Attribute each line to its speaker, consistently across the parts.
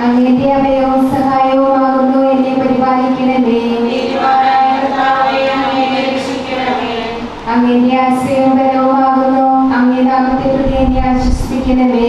Speaker 1: അങ്ങേന്റെ അഭയവും സഹായവുമാകുന്നു എന്നെ പരിപാലിക്കണമേ. അങ്ങേന്റെ ആശ്രയവും ബലവുമാകുന്നു അങ്ങേ നാമത്തെ പ്രതി എന്നെ ആശ്വസിപ്പിക്കണമേ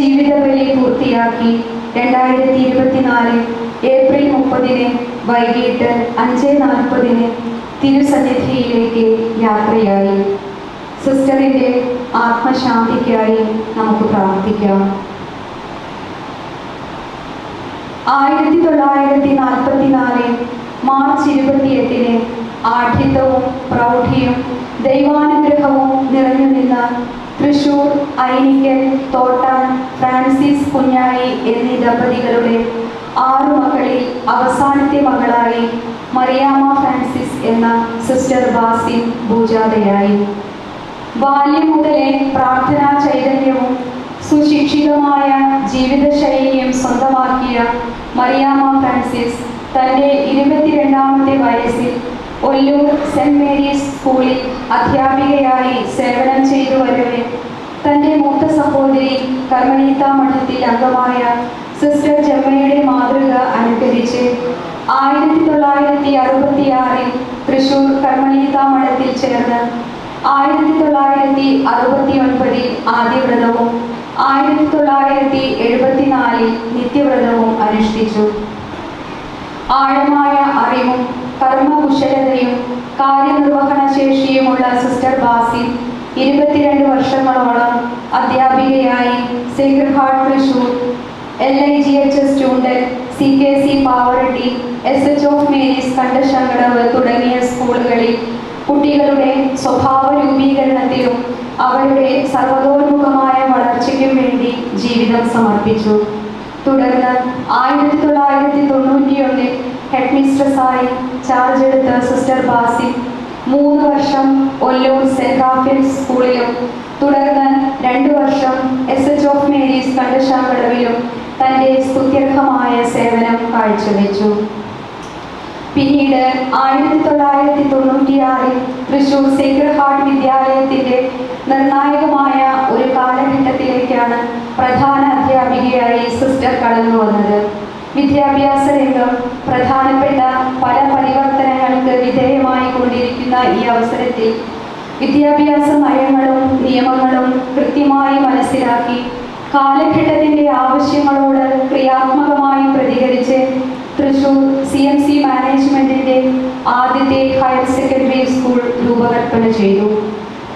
Speaker 1: തന്റെ ജീവിത ബലി പൂർത്തിയാക്കി രണ്ടായിരത്തി ഇരുപത്തിനാല് ഏപ്രിൽ മുപ്പതിന് വൈകിട്ട് അഞ്ച് നാൽപ്പതിന് തിരുസന്നിധിയിലേക്ക് യാത്രയായി. സിസ്റ്ററിന്റെ ആത്മശാന്തിക്കായി നമുക്ക് പ്രാർത്ഥിക്കാം. ആയിരത്തി തൊള്ളായിരത്തി നാൽപ്പത്തിനാല് മാർച്ച് ഇരുപത്തിയെട്ടിന് ആഠ്യത്വവും പ്രൗഢിയും ദൈവാനുഗ്രഹവും നിറഞ്ഞു നിന്ന തൃശൂർ ഐനിക്കൽ തോട്ടാൻ ഫ്രാൻസിസ് കുഞ്ഞായി എന്നീ ദമ്പതികളുടെ ആറു മക്കളിൽ അവസാനത്തെ മകളായി മറിയാമ ഫ്രാൻസിസ് എന്ന സിസ്റ്റർ ബാസിൻ പൂജാതയായി ബാല്യം മുതലേ പ്രാർത്ഥനാ ചൈതന്യവും സുശിക്ഷിതമായ ജീവിതശൈലിയും സ്വന്തമാക്കിയ മറിയാമ ഫ്രാൻസിസ് തന്റെ ഇരുപത്തിരണ്ടാമത്തെ വയസ്സിൽ ഒല്ലൂർ സെന്റ് മേരീസ് സ്കൂളിൽ അധ്യാപികയായി സേവനം ചെയ്തു വരവെ തന്റെ മൂത്ത സഹോദരി കർമ്മനീത മഠത്തിൽ അംഗമായ സിസ്റ്റർ ജമ്മയുടെ മാതൃക അനുകരിച്ച് ആയിരത്തി തൊള്ളായിരത്തി അറുപത്തിയാറിൽ തൃശൂർ കർമ്മനീത മഠത്തിൽ ചേർന്ന് ആയിരത്തി തൊള്ളായിരത്തി അറുപത്തി ഒൻപതിൽ ആദ്യവ്രതവും ആയിരത്തി തൊള്ളായിരത്തി എഴുപത്തിനാലിൽ നിത്യവ്രതവും അനുഷ്ഠിച്ചു. ആഴമായ അറിവും കർമ്മകുശലതയും കാര്യനിർവഹണ ശേഷിയുമുള്ള സിസ്റ്റർ ബാസി ഇരുപത്തിരണ്ട് വർഷങ്ങളോളം അധ്യാപികയായി sacred heart Thrissur L I G H S Choondal C K C Pavaratty S H of Mary's Kandassankadavu തുടങ്ങിയ സ്കൂളുകളിൽ കുട്ടികളുടെ സ്വഭാവ രൂപീകരണത്തിലും അവരുടെ സർവതോന്മുഖമായ വളർച്ചയ്ക്കും വേണ്ടി ജീവിതം സമർപ്പിച്ചു. തുടർന്ന് ആയിരത്തി തൊള്ളായിരത്തി തൊണ്ണൂറ്റിയൊന്നിൽ ഹെഡ് സായി ചാർജ് എടുത്ത സിസ്റ്റർ ബാസി മൂന്ന് വർഷം ഒല്ലൂർ സെന്റ് റാഫേൽസ് സ്കൂളിലും തുടർന്ന് രണ്ടു വർഷം എസ് എച്ച് ഓഫ് മേരീസ് കണ്ടശാങ്കടവിലും തന്റെ സ്തുത്യർഹമായ സേവനം കാഴ്ചവെച്ചു. പിന്നീട് ആയിരത്തി തൊള്ളായിരത്തി തൊണ്ണൂറ്റിയാറിൽ തൃശൂർ സേക്രഡ് ഹാർട്ട് വിദ്യാലയത്തിന്റെ നിർണായകമായ ഒരു കാലഘട്ടത്തിലേക്കാണ് പ്രധാന അധ്യാപികയായി സിസ്റ്റർ കടന്നു വന്നത് വിദ്യാഭ്യാസ രംഗം പ്രധാനപ്പെട്ട പല പരിവർത്തനങ്ങൾക്ക് വിധേയമായി കൊണ്ടിരിക്കുന്ന ഈ അവസരത്തിൽ വിദ്യാഭ്യാസ നയങ്ങളും നിയമങ്ങളും കൃത്യമായി മനസ്സിലാക്കി കാലഘട്ടത്തിന്റെ ആവശ്യങ്ങളോട് ക്രിയാത്മകമായി പ്രതികരിച്ച് തൃശൂർ സി എം സി മാനേജ്മെന്റിന്റെ ആദ്യത്തെ ഹയർ സെക്കൻഡറി സ്കൂൾ രൂപകൽപ്പന ചെയ്തു.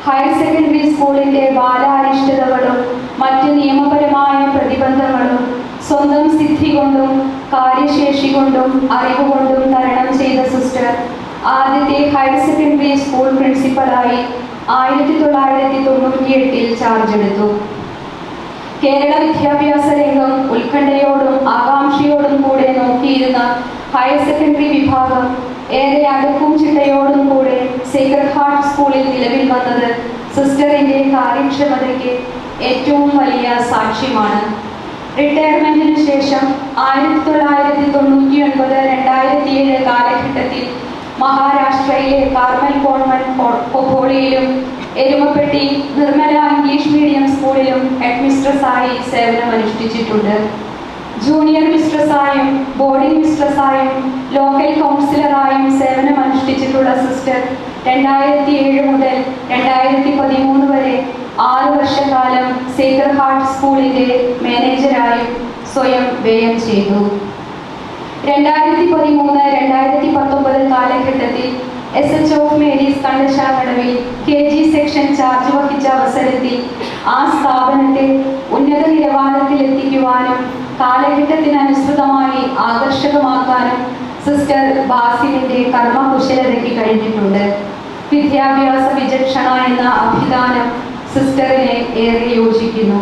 Speaker 1: ഹയർ സെക്കൻഡറി സ്കൂളിന്റെ ബാലാരിഷ്ടതകളും മറ്റ് നിയമപരമായ പ്രതിബന്ധങ്ങളും സ്വന്തം സിദ്ധി കൊണ്ടും കാര്യശേഷി കൊണ്ടും അറിവ് കൊണ്ടും തരണം ചെയ്ത സിസ്റ്റർ ആദ്യത്തെ ഹയർ സെക്കൻഡറി സ്കൂൾ പ്രിൻസിപ്പലായി ആയിരത്തി തൊള്ളായിരത്തി തൊണ്ണൂറ്റി എട്ടിൽ ചാർജ് എടുത്തു. കേരള വിദ്യാഭ്യാസ രംഗം ഉത്കണ്ഠയോടും ആകാംക്ഷയോടും കൂടെ നോക്കിയിരുന്ന ഹയർ സെക്കൻഡറി വിഭാഗം ഏറെ അടുക്കും ചിട്ടയോടും കൂടെ സേക്രഡ് ഹാർട്ട് സ്കൂളിൽ നിലവിൽ വന്നത് സിസ്റ്ററിന്റെ കാര്യക്ഷമതയ്ക്ക് ഏറ്റവും വലിയ സാക്ഷ്യമാണ്. റിട്ടയർമെന്റിന് ശേഷം ആയിരത്തി തൊള്ളായിരത്തി തൊണ്ണൂറ്റി ഒൻപത് രണ്ടായിരത്തി ഏഴ് കാലഘട്ടത്തിൽ മഹാരാഷ്ട്രയിലെ കാർമൽ കോൺവെന്റ് കൊബോളിയിലും എരുമപ്പെട്ടി നിർമ്മല ഇംഗ്ലീഷ് മീഡിയം സ്കൂളിലും ഹെഡ്മിസ്ട്രസ്സായി സേവനമനുഷ്ഠിച്ചിട്ടുണ്ട്. ജൂനിയർ മിസ്ട്രസായും ബോർഡിംഗ് മിസ്ട്രസായും ലോക്കൽ കൗൺസിലറായും സേവനമനുഷ്ഠിച്ചിട്ടുള്ള സിസ്റ്റർ രണ്ടായിരത്തി ഏഴ് മുതൽ രണ്ടായിരത്തി പതിമൂന്ന് വരെ ആറ് വർഷക്കാലം സേക്രഡ് ഹാർട്ട് സ്കൂളിലെ മാനേജരായും സ്വയം വ്യയം ചെയ്തു. രണ്ടായിരത്തി പതിമൂന്ന് രണ്ടായിരത്തി പത്തൊമ്പത് കാലഘട്ടത്തിൽ എസ് എച്ച് ഓഫ് മേരീസ് കണ്ടശാകടവിൽ കെ ജി സെക്ഷൻ ചാർജ് വഹിച്ച അവസരത്തിൽ ആ സ്ഥാപനത്തെ ഉന്നത നിലവാരത്തിൽ എത്തിക്കുവാനും കാലഘട്ടത്തിനനുസൃതമായി ആകർഷകമാക്കാനും സിസ്റ്റർ ബാസിലിന്റെ കർമ്മകുശലതയ്ക്ക് കഴിഞ്ഞിട്ടുണ്ട്. വിദ്യാഭ്യാസ വിചക്ഷണ എന്ന അഭിധാനം സിസ്റ്ററിനെ ഏറെ യോജിക്കുന്നു.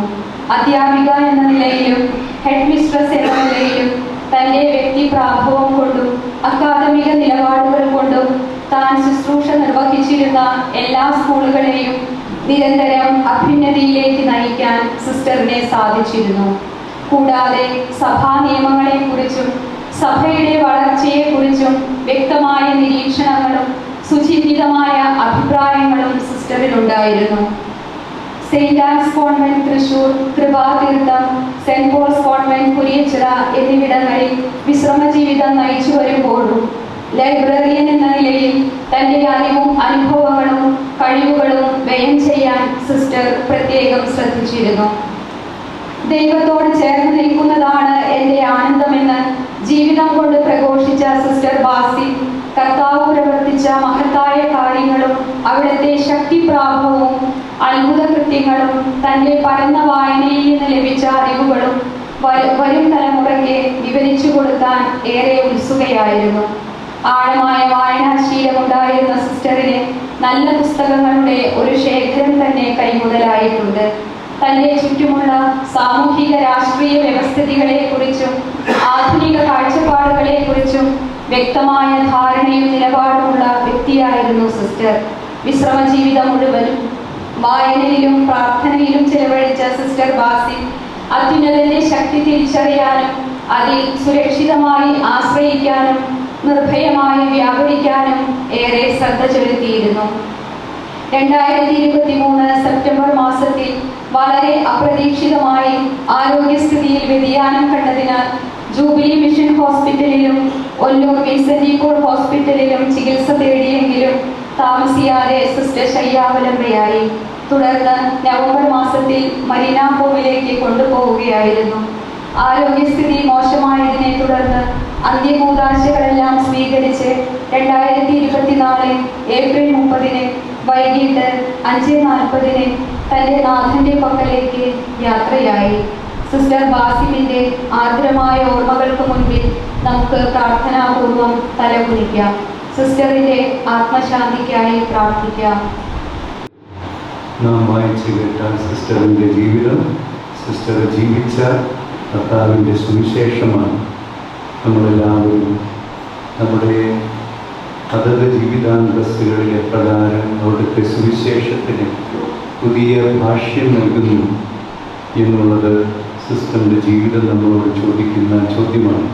Speaker 1: അധ്യാപിക എന്ന നിലയിലും ഹെഡ് മിസ്ട്രസ് എന്ന നിലയിലും തന്റെ വ്യക്തി പ്രാഭവം കൊണ്ടും അക്കാദമിക നിലപാടുകൾ കൊണ്ടും താൻ ശുശ്രൂഷ നിർവഹിച്ചിരുന്ന എല്ലാ സ്കൂളുകളെയും നിരന്തരം അഭ്യുന്നതിയിലേക്ക് നയിക്കാൻ സിസ്റ്ററിനെ സാധിച്ചിരുന്നു. കൂടാതെ സഭാ നിയമങ്ങളെക്കുറിച്ചും സഭയുടെ വളർച്ചയെക്കുറിച്ചും വ്യക്തമായ നിരീക്ഷണങ്ങളും സുചിന്തിതമായ അഭിപ്രായങ്ങളും സിസ്റ്ററിനുണ്ടായിരുന്നു. Saint Ann's convent Thrissur Kripatheertham saint Paul's convent Kuriachira എന്നിവിടങ്ങളിൽ വിശ്രമ ജീവിതം നയിച്ചു വരുമ്പോഴും ലൈബ്രറിയൻ എന്ന നിലയിൽ തന്റെ അറിവും അനുഭവങ്ങളും കഴിവുകളും വ്യയം ചെയ്യാൻ സിസ്റ്റർ പ്രത്യേകം ശ്രദ്ധിച്ചിരുന്നു. ദൈവത്തോട് ചേർന്ന് നിൽക്കുന്നതാണ് എന്റെ ആനന്ദമെന്ന് ജീവിതം കൊണ്ട് പ്രഘോഷിച്ച സിസ്റ്റർ ബാസി കർത്താവ് പ്രവർത്തിച്ച മഹത്തായ കാര്യങ്ങളും അവിടുത്തെ ശക്തിപ്രാഭവും അത്ഭുത കൃത്യങ്ങളും തന്റെ പരന്ന വായനയിൽ നിന്ന് ലഭിച്ച അറിവുകളും വര- തലമുറയ്ക്ക് വിവരിച്ചു കൊടുക്കാൻ ഏറെ ഉത്സുകയായിരുന്നു. ആഴമായ വായനാശീലമുണ്ടായിരുന്ന സിസ്റ്ററിന് നല്ല പുസ്തകങ്ങളുടെ ഒരു ശേഖരം തന്നെ കൈമുതലായിട്ടുണ്ട്. തന്റെ ചുറ്റുമുള്ള സാമൂഹിക രാഷ്ട്രീയ വ്യവസ്ഥിതികളെ കുറിച്ചും ആധുനിക കാഴ്ചപ്പാടുകളെ കുറിച്ചും വ്യക്തമായ ധാരണയും നിലപാടുമുള്ള വ്യക്തിയായിരുന്നു സിസ്റ്റർ. വിശ്രമ ജീവിതം മുഴുവനും വായനയിലും പ്രാർത്ഥനയിലും ചെലവഴിച്ച സിസ്റ്റർ ബാസിൻ അത്യുന്നതന്റെ ശക്തി തിരിച്ചറിയാനും അതിൽ സുരക്ഷിതമായി ആശ്രയിക്കാനും നിർഭയമായി വ്യാപരിക്കാനും ഏറെ ശ്രദ്ധ ചെലുത്തിയിരുന്നു. രണ്ടായിരത്തി ഇരുപത്തി മൂന്ന് സെപ്റ്റംബർ മാസത്തിൽ വളരെ അപ്രതീക്ഷിതമായി ആരോഗ്യസ്ഥിതിയിൽ വ്യതിയാനം കണ്ടതിനാൽ ജൂബിലി മിഷൻ ഹോസ്പിറ്റലിലും ഒല്ലൂർ വിൻസെന്റി പോൾ ഹോസ്പിറ്റലിലും ചികിത്സ തേടിയെങ്കിലും താമസിയാതെ സിസ്റ്റർ ശയ്യാവലംബയായി തുടർന്ന് നവംബർ മാസത്തിൽ മരീനാപോവിലേക്ക് കൊണ്ടുപോവുകയായിരുന്നു. ആരോഗ്യസ്ഥിതി മോശമായതിനെ തുടർന്ന് അന്ത്യകൂതാശകളെല്ലാം സ്വീകരിച്ച് രണ്ടായിരത്തി ഇരുപത്തിനാല് ഏപ്രിൽ മുപ്പതിന് വൈകിട്ട് അഞ്ച് നാൽപ്പതിന് തന്റെ നാഥന്റെ പക്കലേക്ക് യാത്രയായി. സിസ്റ്റർ ബാസിമിന്റെ ആർദ്രമായ ഓർമ്മകൾക്ക് മുൻപിൽ നമുക്ക് പ്രാർത്ഥനാപൂർവം തലകുനിക്കാം. സിസ്റ്ററിന്റെ ആത്മശാന്തിക്കായി പ്രാർത്ഥിക്കാം.
Speaker 2: നാം വായിച്ചു കേട്ട സിസ്റ്ററിന്റെ ജീവിതം സിസ്റ്റർ ജീവിച്ച കർത്താവിന്റെ സുവിശേഷമാണ് നമ്മളെല്ലാവരും. നമ്മുടെ അതത് ജീവിതാന്തസ്സുകളിൽ എപ്രകാരം അവിടുത്തെ സുവിശേഷത്തിന് പുതിയ ഭാഷ്യം നൽകുന്നു എന്നുള്ളത് സിസ്റ്ററിന്റെ ജീവിതം നമ്മളോട് ചോദിക്കുന്ന ചോദ്യമാണ്.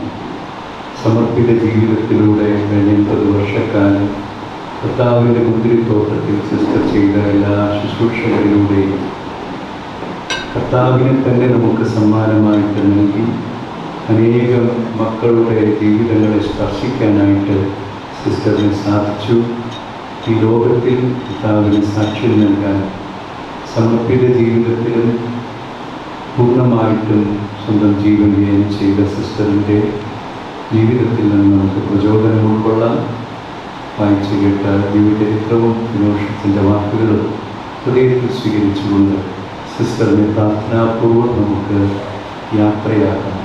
Speaker 2: സമർപ്പിത ജീവിതത്തിലൂടെ കഴിഞ്ഞ എൺപത് വർഷക്കാലം കർത്താവിന്റെ മുന്തിരിത്തോട്ടത്തിൽ സിസ്റ്റർ ചെയ്ത എല്ലാ ശുശ്രൂഷകളിലൂടെയും കർത്താവിനെ തന്നെ നമുക്ക് സമ്മാനമായിട്ട് നൽകി അനേകം മക്കളുടെ ജീവിതങ്ങളെ സ്പർശിക്കാനായിട്ട് സിസ്റ്ററിന് സാധിച്ചു. ഈ ലോകത്തിൽ കർത്താവിന് സാക്ഷ്യം നൽകാൻ സമർപ്പിത ജീവിതത്തിലും പൂർണമായിട്ടും സ്വന്തം ജീവൻ ചെയ്ത സിസ്റ്ററിന്റെ ജീവിതത്തിൽ നിന്ന് നമുക്ക് പ്രചോദനം ഉൾക്കൊള്ളാം വായിച്ചു കേട്ട ജീവചരിത്രവും വിനോഷത്തിന്റെ വാക്കുകളും ഹൃദയത്തിൽ സ്വീകരിച്ചുകൊണ്ട് സിസ്റ്ററിനെ പ്രാർത്ഥനാപൂർവം നമുക്ക് യാത്രയാക്കാം.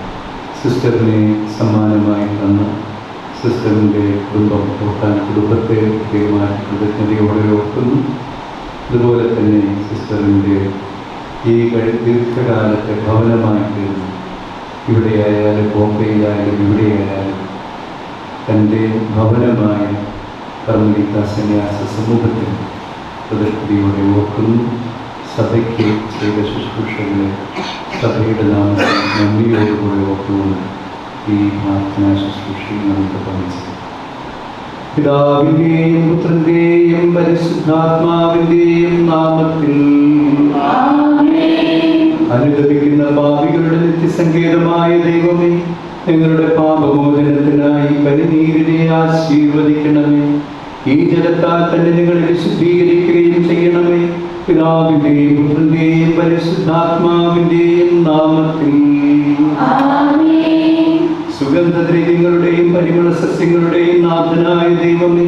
Speaker 2: സിസ്റ്ററിനെ സമ്മാനമായി തന്ന സിസ്റ്ററിന്റെ കുടുംബം ഓർക്കാൻ കുടുംബത്തെ പ്രത്യേകമായി കൃതജ്ഞതയോടെ ഓർക്കുന്നു. അതുപോലെ തന്നെ സിസ്റ്ററിന്റെ ഈ ദീർഘകാലത്തെ ഭവനമായി ഇവിടെയായാലും ബോംബെയിലായാലും ഇവിടെയായാലും തന്റെ ഭവനമായ കർമ്മലിക്ക സന്യാസ സമൂഹത്തിൽ പ്രദർശിയോടെ ഓർക്കുന്നു. സഭയ്ക്ക് ചെയ്ത ശുശ്രൂഷകളെ സഭയുടെ നാമത്തിൽ നന്ദിയോടുകൂടെ ഓർത്തുകൊണ്ട് ഈ പ്രാർത്ഥനാ ശുശ്രൂഷയിൽ നമുക്ക് പങ്കുചെയ്യാം
Speaker 3: പിതാവിന്റെയും പുത്രന്റെയും പരിശുദ്ധാത്മാവിന്റെയും നാമത്തിൽ അനുദപിക്കുന്ന പാപികളുടെ നിത്യസങ്കേതമായ ദൈവമേ ഞങ്ങളുടെ പാപമോചനത്തിനായി പരിനീരിനെ ആശീർവദിക്കണമേ. ഈ ജലത്താൽ തന്നെ നിങ്ങൾ വിശുദ്ധീകരിക്കുകയും ചെയ്യണമേ. പിതാവിന്റെയും പുത്രന്റെയും പരിശുദ്ധാത്മാവിന്റെയും നാമത്തിൽ. സുഗന്ധദ്രവ്യങ്ങളുടെയും പരിമള സസ്യങ്ങളുടെയും നാഥനായ ദൈവമേ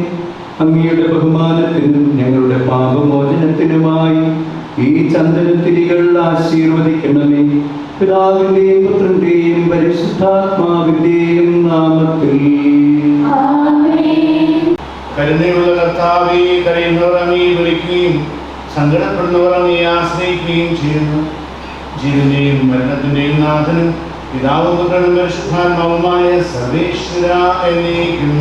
Speaker 3: അങ്ങയുടെ ബഹുമാനത്തിനും ഞങ്ങളുടെ പാപമോചനത്തിനുമായി ഈ ചന്ദനത്തിരികൾ ആശീർവദിക്കണമേ. പിതാവിന്റെയും പുത്രന്റെയും പരിശുദ്ധാത്മാവിന്റെയും നാമത്തിൽ.
Speaker 4: കരുണയുള്ള കർത്താവെ കരയുന്നവർ അങ്ങേ വിളിക്കുകയും സങ്കടപ്പെടുന്നവർ അങ്ങേ ആശ്രയിക്കുകയും ചെയ്യുന്നു. ജീവന്റെയും മരണത്തിന്റെയും നാഥനും പിതാവും പുത്രനും പരിശുദ്ധാത്മാവുമായ സർവേശ്വര എന്നേക്കും.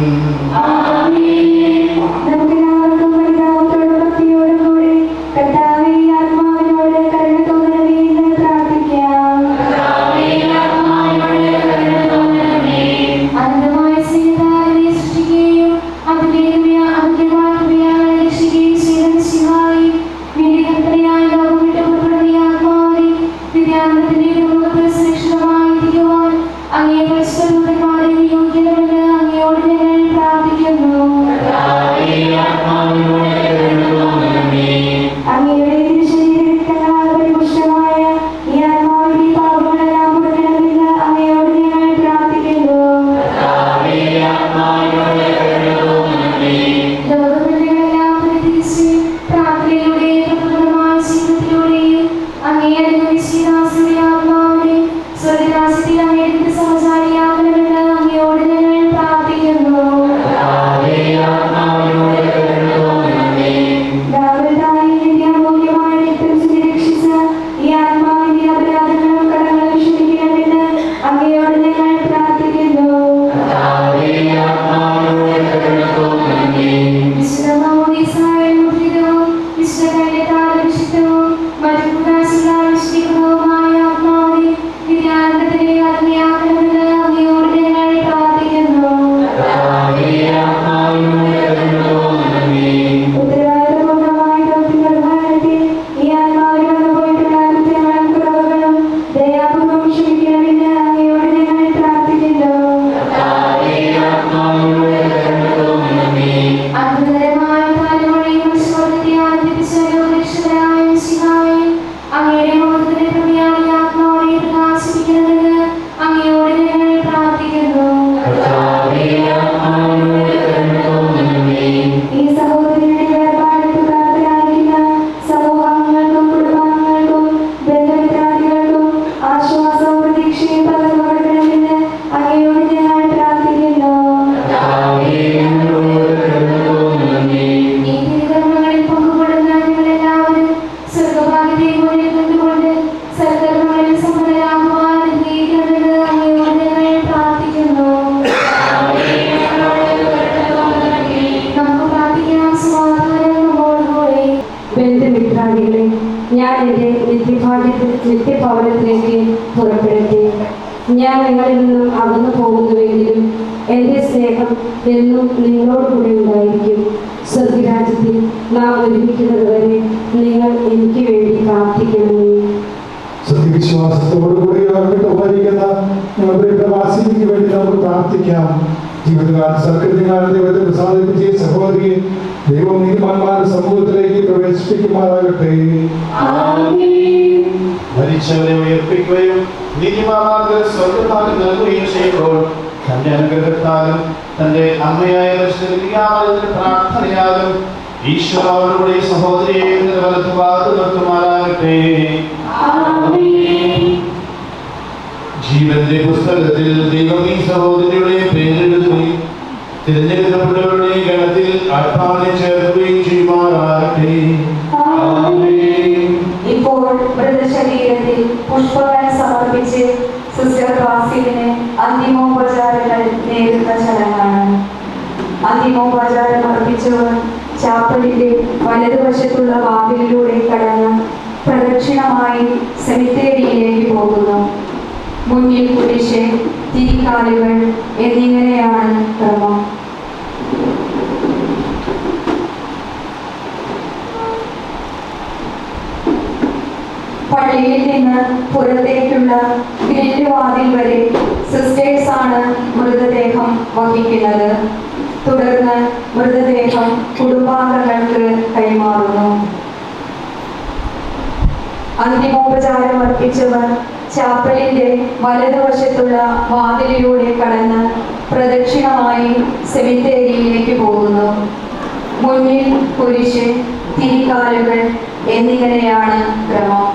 Speaker 1: നിത്യഭവനത്തിലേക്ക് പുറപ്പെടട്ടെ ഞാൻ നിങ്ങളിൽ നിന്നും അകന്നു പോകുന്നുവെങ്കിലും എന്റെ സ്നേഹം എന്നും നിങ്ങളോട് കൂടെ ഉണ്ടായിരിക്കും. സ്വർഗരാജ്യത്തിൽ നാം ഒരുമിക്കുന്നത് വരെ നിങ്ങൾ എനിക്ക് വേണ്ടി പ്രാർത്ഥിക്കണമേ.
Speaker 5: സത്യവിശ്വാസത്തോടുകൂടി അവർക്ക് ഉപകരിക്കുന്ന ഞങ്ങളുടെ പ്രവാസിക്ക് വേണ്ടി നമുക്ക് പ്രാർത്ഥിക്കാം. ജീവിതകാല ദൈവത്തെ പ്രസാദിപ്പിച്ച സഹോദരിയെ ദൈവം നീതിമാന്മാരുടെ സമൂഹത്തിലേക്ക് പ്രവേശിപ്പിക്കുമാറാകട്ടെ.
Speaker 4: മരിച്ചവരെ ഉയർപ്പിക്കുകയും നീതിമാർക്ക് സ്വർഗത്താലും നൽകുകയും ചെയ്യുമ്പോൾ തന്റെ അനുഗ്രഹത്താലും തന്റെ അമ്മയായ പ്രാർത്ഥനയാലും ഈശ്വര അവരുടെ സഹോദരിയെ വലത്ത് ഭാഗത്ത് നിർത്തുമാറാകട്ടെ. ജീവന്റെ പുസ്തകത്തിൽ ദൈവം ഈ സഹോദരിയുടെ പേരെഴുതുകയും തിരഞ്ഞെടുക്കപ്പെട്ടവരുടെ ഗണത്തിൽ ആത്മാവിനെ ചേർക്കുകയും ചെയ്യുമാറാകട്ടെ.
Speaker 1: പുഷ്പങ്ങൾ സമർപ്പിച്ച് സിസ്റ്റർ ക്ലാസിലിന് അന്തിമോപചാരങ്ങൾ നേരിടുന്ന ചടങ്ങാണ്. അന്തിമോപചാരം അർപ്പിച്ചവർ ചാപ്പലിന്റെ വലതുവശത്തുള്ള വാതിലിലൂടെ കടന്ന് പ്രദക്ഷിണമായി സെമിത്തേരിയിലേക്ക് പോകുന്നു. മുന്നിൽ കുരിശ് തിരിക്കാലുകൾ എന്നിങ്ങനെയാണ് ക്രമം.
Speaker 6: പള്ളിയിൽ നിന്ന് പുറത്തേക്കുള്ള ഗ്രില്ലുവാതിൽ വരെ സിസ്റ്റേഴ്സ് ആണ് മൃതദേഹം വഹിക്കുന്നത്. തുടർന്ന് മൃതദേഹം കുടുംബാംഗങ്ങൾക്ക് കൈമാറുന്നു. അന്തിമോപചാരം അർപ്പിച്ചവർ ചാപ്പലിന്റെ വലതുവശത്തുള്ള വാതിലിലൂടെ കടന്ന് പ്രദക്ഷിണമായി സെമിത്തേരിയിലേക്ക് പോകുന്നു. മുന്നിൽ കുരിശ് തിരികാലുകൾ എന്നിങ്ങനെയാണ് ക്രമം.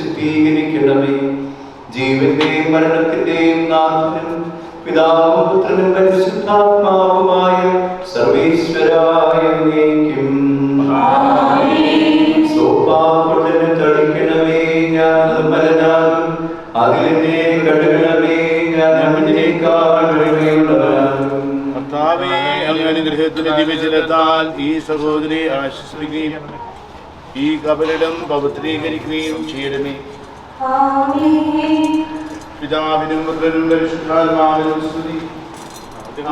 Speaker 3: കബറിടം വിശുദ്ധീകരിക്കണമേ. ജീവന്റെയും മരണത്തിന്റെയും നാഥനും പിതാവും പുത്രനും പരിശുദ്ധാത്മാവുമായ സർവീശ്വരായ നീക്കും സോപ്പാകൊണ്ടിന് തളിക്കണമേ. ഞാൻ നിർമ്മലനാകും അതിലെന്നെ കഴുകണമേ. ഞാൻ അമിതിനേക്കാൾ
Speaker 7: കർത്താവേ അങ്ങ് അനുഗ്രഹത്തിന് ദിവചനത്താൽ ഈ സഹോദരി ആശ്വസിക്കുകയും ഈ കപലിടം പവിത്രീകരിക്കുകയും ചെയ്യണമേ. പിതാവിനും പുത്രനും പരിശുദ്ധാത്മാവിനും സ്തുതി.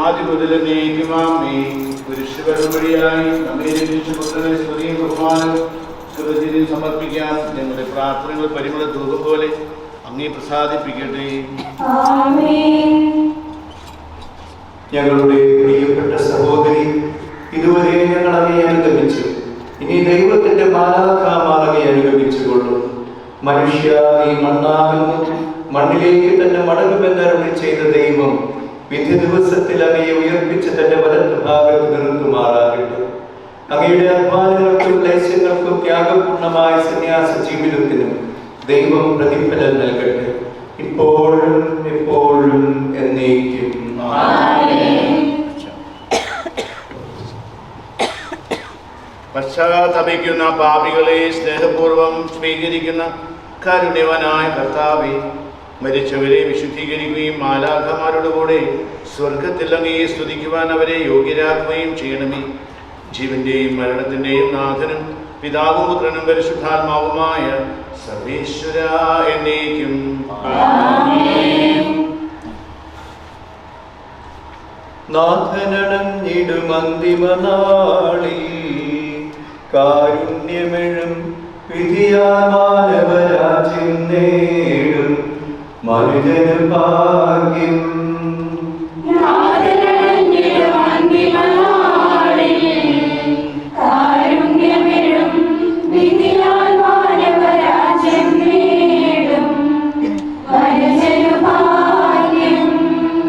Speaker 7: ആദ്യ മുതൽ നീക്കുമാമേ പുരുഷപരം വഴിയായി നമ്മെ രക്ഷിച്ച പുത്രനെ സ്തുതിയും ബഹുമാനം കൃതജ്ഞതയും സമർപ്പിക്കാൻ ഞങ്ങളുടെ പ്രാർത്ഥനകൾ പരിമള ധൂപം പോലെ അങ്ങേ പ്രസാദിപ്പിക്കട്ടെ.
Speaker 3: ഞങ്ങളുടെ ദൈവത്തിന്റെ മാലാഖാമാർ അങ്ങേ അനുഗമിച്ചുകൊള്ളും. മനുഷ്യ നീ മണ്ണാകുന്നു. മണ്ണിലേക്ക് തന്നെ മടങ്ങുമെന്ന് അരുളി ചെയ്ത ദൈവം വിധി ദിവസത്തിൽ അവയെ ഉയർപ്പിച്ച് തന്റെ വലത്ത് ഭാഗത്ത് നിർത്തുമാറാകട്ടെ. അങ്ങയുടെ അധ്വാനങ്ങൾക്കും ലേശങ്ങൾക്കും ത്യാഗപൂർണമായ സന്യാസ ജീവിതത്തിനും ദൈവം പ്രതിഫലം നൽകട്ടെ. ഇപ്പോഴും എപ്പോഴും എന്നേക്കും.
Speaker 7: പശ്ചാത്തപിക്കുന്ന പാപികളെ സ്നേഹപൂർവം സ്വീകരിക്കുന്ന കരുണ്യവനായ കർത്താവെ മരിച്ചവരെ വിശുദ്ധീകരിക്കുകയും മാലാഖമാരോട് കൂടെ അങ്ങയെ സ്തുതിക്കുവാൻ അവരെ യോഗ്യരാക്കുകയും ചെയ്യണമേ. ജീവന്റെയും മരണത്തിന്റെയും നാഥനും പിതാവും പുത്രനും പരിശുദ്ധാത്മാവുമായ സർവേശ്വര എന്നേക്കും.
Speaker 3: നാഥനടഞ്ഞിടുമന്തിമനാളിൽ കാരുണ്യമെഴും വിധിയാൽ മാനവരാജ്യം നേടും മനുജന ഭാഗ്യം.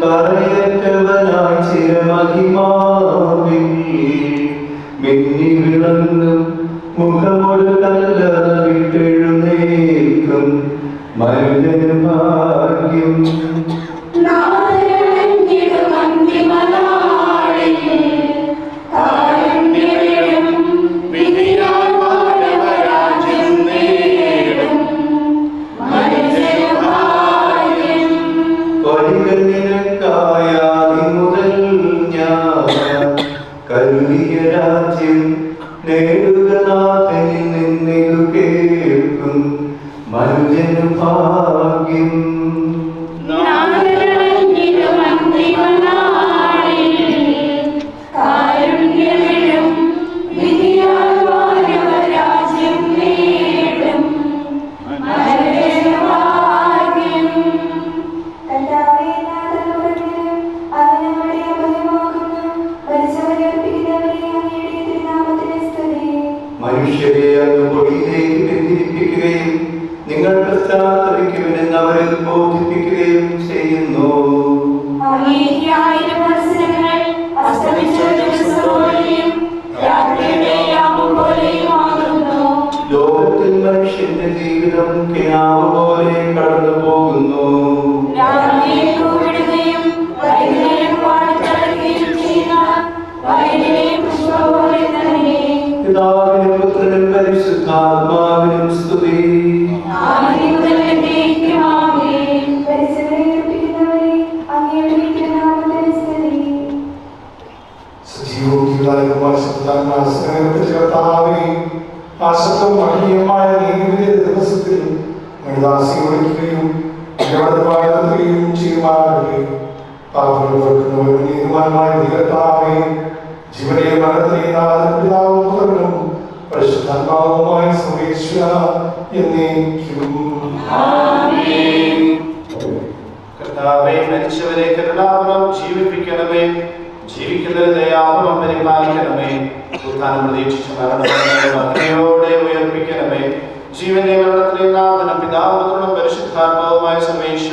Speaker 3: കറയറ്റവനായി ചിരമഹിമാവിൽ മിന്നി വിളങ്ങും മുഖമൊരു കല്ല വിട്ടെഴുന്നേൽക്കും മനുജന ഭാഗ്യം.
Speaker 7: 好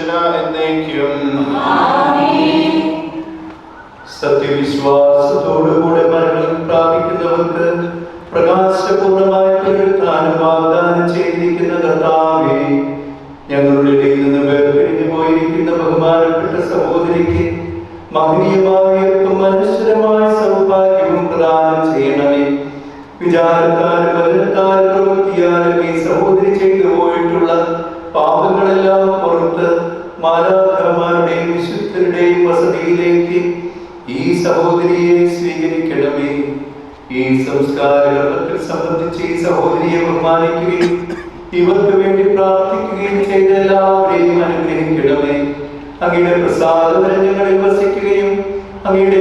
Speaker 7: സമേശ്വര എന്നേക്കും.
Speaker 3: സത്യവിശ്വാസത്തോടുകൂടെ മരണം പ്രാപിക്കുന്നവർക്ക് പ്രകാശപൂർണമായ പുനരുത്ഥാനം വാഗ്ദാനം ചെയ്തിരിക്കുന്ന കർത്താവേ ഞങ്ങളുടെ ഇടയിൽ നിന്ന് വേർപിരിഞ്ഞു പോയിരിക്കുന്ന ബഹുമാനപ്പെട്ട സഹോദരിക്ക് മഹനീയമായ മനുഷ്യരമായ സൗഭാഗ്യവും പ്രദാനം ചെയ്യണമേ. വിചാരത്താലും വചനത്താലും പ്രവൃത്തിയാലും ഈ സഹോദരി ചെയ്തു പോയിട്ടുള്ള പാപങ്ങളെല്ലാം പുറത്ത് മാലാഖമാരുടെയും വിശുദ്ധരുടെയും വസതിയിലേക്ക് ഈ സഹോദരിയെ സ്വീകരിക്കണമേ. ഈ സംസ്കാര കർമ്മത്തിൽ സംബന്ധിച്ച് ഈ സഹോദരിയെ ബഹുമാനിക്കുകയും ഇവർക്ക് വേണ്ടി പ്രാർത്ഥിക്കുകയും ചെയ്ത എല്ലാവരെയും അനുഗ്രഹിക്കണമേ. അങ്ങയുടെ പ്രസാദ ഞങ്ങളിൽ വസിക്കുകയും അങ്ങയുടെ